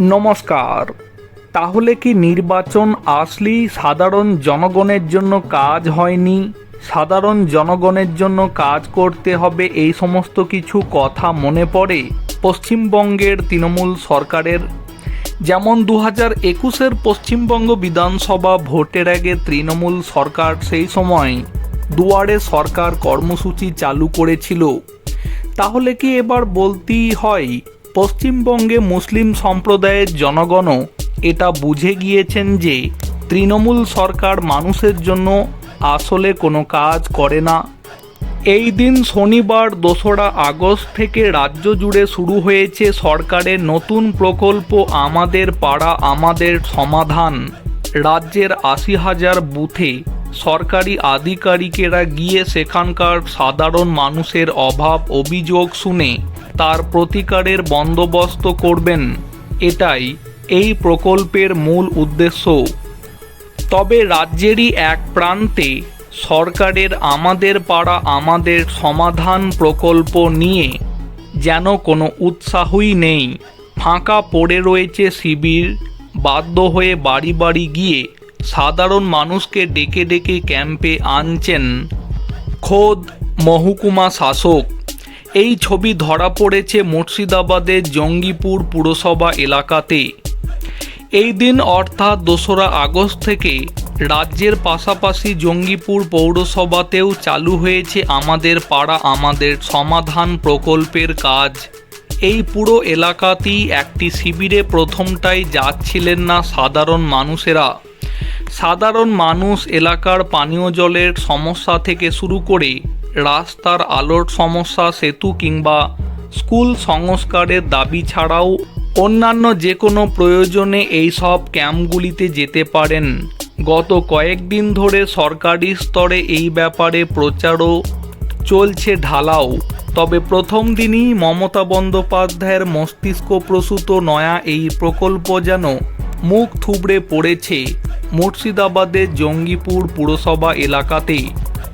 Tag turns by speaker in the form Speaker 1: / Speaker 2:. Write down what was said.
Speaker 1: নমস্কার। তাহলে কি নির্বাচন আসলেই সাধারণ জনগণের জন্য কাজ হয়নি? সাধারণ জনগণের জন্য কাজ করতে হবে এই সমস্ত কিছু কথা মনে পড়ে পশ্চিমবঙ্গের তৃণমূল সরকারের? যেমন দু হাজার একুশের পশ্চিমবঙ্গ বিধানসভা ভোটের আগে তৃণমূল সরকার সেই সময় দুয়ারে সরকার কর্মসূচি চালু করেছিল। তাহলে কি এবার বলতেই হয় পশ্চিমবঙ্গে মুসলিম সম্প্রদায়ের জনগণও এটা বুঝে গিয়েছেন যে তৃণমূল সরকার মানুষের জন্য আসলে কোনো কাজ করে না। এই দিন শনিবার, দোসরা আগস্ট থেকে রাজ্য জুড়ে শুরু হয়েছে সরকারের নতুন প্রকল্প আমাদের পাড়া, আমাদের সমাধান। রাজ্যের আশি হাজার বুথে সরকারি আধিকারিকেরা গিয়ে সেখানকার সাধারণ মানুষের অভাব অভিযোগ শুনে তার প্রতিকারের বন্দোবস্ত করবেন। এটাই এই প্রকল্পের মূল উদ্দেশ্য। তবে রাজ্যেরই এক প্রান্তে সরকারের আমাদের পাড়া আমাদের সমাধান প্রকল্প নিয়ে যেন কোনো উৎসাহই নেই। ফাঁকা পড়ে রয়েছে শিবির, বাধ্য হয়ে বাড়ি বাড়ি গিয়ে সাধারণ মানুষকে ডেকে ডেকে ক্যাম্পে আনছেন খোদ মহকুমা শাসক। এই ছবি ধরা পড়েছে মুর্শিদাবাদের জঙ্গিপুর পুরসভা এলাকাতে। এই দিন অর্থাৎ দোসরা আগস্ট থেকে রাজ্যের পাশাপাশি জঙ্গিপুর পৌরসভাতেও চালু হয়েছে আমাদের পাড়া, আমাদের সমাধান প্রকল্পের কাজ। এই পুরো এলাকাতেই একটি শিবিরে প্রথমটাই যাচ্ছিলেন না সাধারণ মানুষেরা। সাধারণ মানুষ এলাকার পানীয় জলের সমস্যা থেকে শুরু করে রাস্তার আলোর সমস্যা, সেতু কিংবা স্কুল সংস্কারের দাবি ছাড়াও অন্যান্য যে কোনো প্রয়োজনে এই সব ক্যাম্পগুলিতে যেতে পারেন। গত কয়েকদিন ধরে সরকারি স্তরে এই ব্যাপারে প্রচারও চলছে ঢালাও। তবে প্রথম দিনই মমতা বন্দ্যোপাধ্যায়ের মস্তিষ্ক প্রসূত নয়া এই প্রকল্প যেন মুখ থুবড়ে পড়েছে মুর্শিদাবাদের জঙ্গিপুর পুরসভা এলাকাতে